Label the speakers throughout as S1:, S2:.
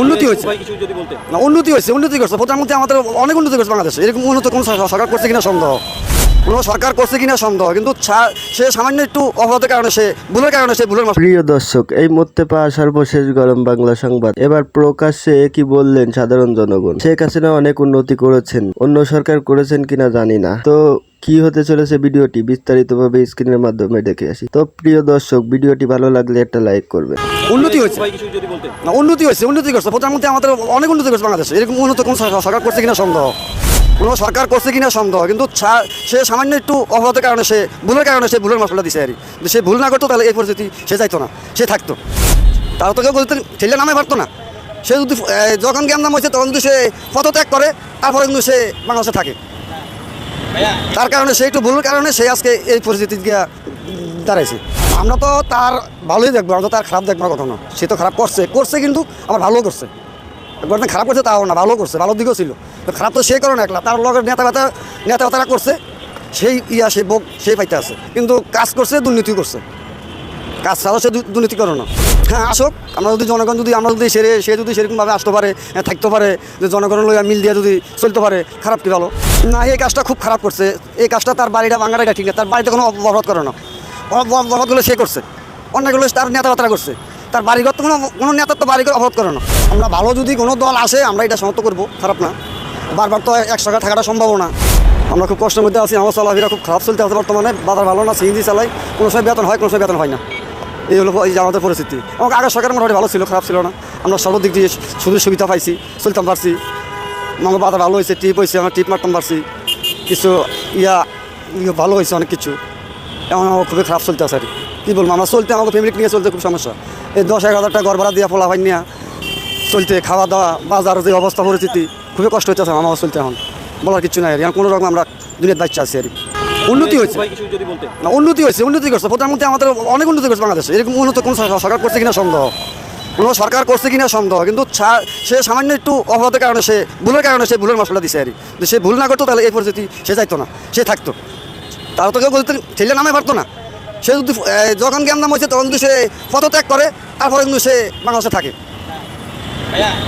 S1: উন্নতি হয়েছে। না উন্নতি হয়েছে উন্নতি করছে। প্রধানমন্ত্রী আমাদের অনেক উন্নতি করছে বাংলাদেশে। এরকম উন্নত কোন সরকার করছে কিনা সন্দেহ। কোনো সরকার করছে কিনা সন্দেহ কিন্তু সে সামান্য একটু অপরাধের কারণে সে ভুলের কারণে সে ভুলের
S2: প্রিয় দর্শক এই মুহূর্তে পাওয়া সর্বশেষ গরম বাংলা সংবাদ। এবার প্রকাশ্যে কি বললেন সাধারণ জনগণ? শেখ হাসিনা অনেক উন্নতি করেছেন অন্য সরকার করেছেন কিনা জানি না। তো কি হতে চলেছে ভিডিওটি বিস্তারিতভাবে স্ক্রিনের মাধ্যমে দেখে আসি। তো প্রিয় দর্শক ভিডিওটি ভালো লাগলে একটা লাইক করবে
S1: উন্নতি হয়েছে।
S3: ভাই কিছু যদি বলতেন।
S1: না উন্নতি হয়েছে উন্নতি করছে। প্রধানমন্ত্রী আমাদের অনেক উন্নতি করছে বাংলাদেশে। এরকম উন্নত কোন সরকার করছে কিনা সন্দেহ? কোনো সরকার করছে কিনা সন্দেহ, কিন্তু সে সামান্য একটু অপরাধের কারণে, সে ভুলের কারণে সে ভুলের মশলা দিছে আর। সে ভুল না করতো, তাহলে এই পরিস্থিতি সে চাইতো না, সে থাকতো। তারা তো কেউ ছেলে নামে পারতো না। সে যদি যখন জ্ঞান নাম হয়েছে, তখন যদি সে পদত্যাগ করে, তারপরে কিন্তু সে বাংলাদেশে থাকে। তার কারণে, সে একটু ভুলের কারণে সে আজকে এই পরিস্থিতি দাঁড়াইছে। আমরা তো তার ভালোই দেখব, আমরা তো তার খারাপ দেখব কখনো সে তো খারাপ করছে করছে কিন্তু আমার ভালো করছে। একবার খারাপ করছে, তাও না, ভালো করছে, ভালো দিকেও ছিল। খারাপ তো সে কারণে একলা, তার লগের নেতা ব্যথা, নেতা ব্যথারা করছে, সেই ইয়া, সেই বোক সেই পাইতে আছে। কিন্তু কাজ করছে দুর্নীতি করছে। কাজ ছাড়াও সে দুর্নীতি করে না। হ্যাঁ আসুক, আমরা যদি জনগণ যদি, আমরা যদি সেরে, সে যদি সেরকমভাবে আসতে পারে থাকতে পারে, যে জনগণের লইয়া মিল দিয়ে যদি চলতে পারে, খারাপ কি ভালো? না, এই কাজটা খুব খারাপ করছে। এই কাজটা তার বাড়িটা ভাঙাটা ঠিক না, তার বাড়িতে কোনো অবরোধ করে না। অবরোধগুলো সে করছে। অন্যগুলো তার নেতা বাতরা করছে। তার বাড়িঘর তো কোনো কোনো নেতার তো বাড়িঘর অবরোধ করে না। আমরা ভালো যদি কোনো দল আসে, আমরা এটা সমর্থ করব, খারাপ না। বারবার তো একসঙ্গে থাকাটা সম্ভব না। আমরা খুব কষ্টের মধ্যে আছি, আমার চলাফেরা খুব খারাপ চলতে আছে বর্তমানে, বাজার ভালো না, সিএনজি চালাই, কোনো সময় বেতন হয়, কোনো সময় বেতন হয় না। এই হলো এই আমাদের পরিস্থিতি। আমাকে আগের সরকার মোটামুটি ভালো ছিল, খারাপ ছিল না। আমরা সর্বদিক দিয়ে সুযোগ সুবিধা পাইছি, চলতাম পারছি। আমার বাজার ভালো হয়েছে, টিপ হয়েছে, আমরা টিপ মারতাম পারছি। কিছু ইয়া ইয়ে ভালো হয়েছে অনেক কিছু। এমন আমার খুবই খারাপ চলতে আছে আর কি। বলব, আমরা চলতে আমাকে ফ্যামিলি নিয়ে চলতে খুব সমস্যা। এই দশ এক হাজার টাকা ঘর ভাড়া দিয়ে পোলা ভাই নিয়ে চলতে খাওয়া দাওয়া বাজার যে অবস্থা পরিস্থিতি খুবই কষ্ট হচ্ছে আমার চলতে এখন। বলার কিছু নাই। এখন কোনো রকম আমরা দুনিয়ার দায়িত্ব আছি আর কি। উন্নতি হয়েছে। না উন্নতি হয়েছে উন্নতি করছে। প্রধানমন্ত্রী আমাদের অনেক উন্নতি করছে বাংলাদেশে। এরকম উন্নত কোনো সরকার করছে কিনা সন্দেহ। কোনো সরকার করছে কিনা সন্দেহ। কিন্তু সে সামান্য একটু অপরাধের কারণে সে ভুলের কারণে সে ভুলের মশলা দিছে আর কি। সে ভুল না করতো তাহলে এই পরিস্থিতি সে চাইতো না। সে থাকতো। তারা তো কেউ ছেলে নামে পারতো না। সে যদি যখন জ্ঞান নাম হয়েছে তখন যদি সে পদত্যাগ করে তারপরে কিন্তু সে বাংলাদেশে থাকে।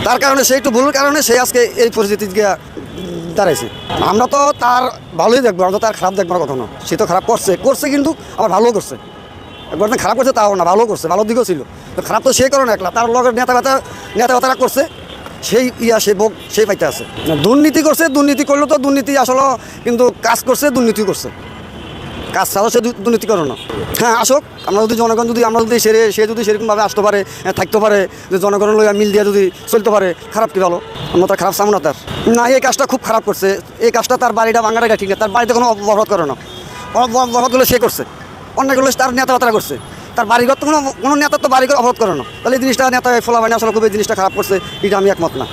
S1: তার কারণে সে একটু ভুলের কারণে সে আজকে এই পরিস্থিতি দাঁড়াইছে। আমরা তো তার ভালোই দেখব, আমরা তো তার খারাপ দেখব কখনো সে তো খারাপ করছে করছে কিন্তু আবার ভালো করছে। একবার খারাপ করছে তাও না ভালো করছে, ভালো দিকেও ছিল। তো খারাপ তো সে কারণে একলা তার লগের নেতা ব্যথা নেতা ব্যথারা করছে, সেই ইয়া, সে বোক সেই পাইতে আছে। দুর্নীতি করছে, দুর্নীতি করলে তো দুর্নীতি আসলে কিন্তু কাজ করছে দুর্নীতি করছে। কাজ ছাড়াও সে দুর্নীতি করে না। হ্যাঁ আসুক, আমরা যদি জনগণ যদি আমরা যদি সেরে সে যদি সেরকমভাবে আসতে পারে থাকতে পারে, যে জনগণের লইয়া মিল দিয়ে যদি চলতে পারে, খারাপ কি ভালো? আমরা তার খারাপ চাবো না তার। না, এই কাজটা খুব খারাপ করছে। এই কাজটা তার বাড়িটা ভাঙাটা ঠিক না, তার বাড়িতে কোনো অবরোধ করে না। অবরোধগুলো সে করছে। অন্যগুলো তার নেতা বাতরা করছে। তার বাড়িঘর তো কোনো কোনো নেতার তো বাড়িঘর অবরোধ করে না। তাহলে এই জিনিসটা নেতা ফোলাবানি আসলে খুব এই জিনিসটা খারাপ করছে, এটা আমি একমত না।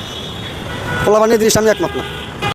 S1: ফোলাবানি জিনিসটা আমি একমত না।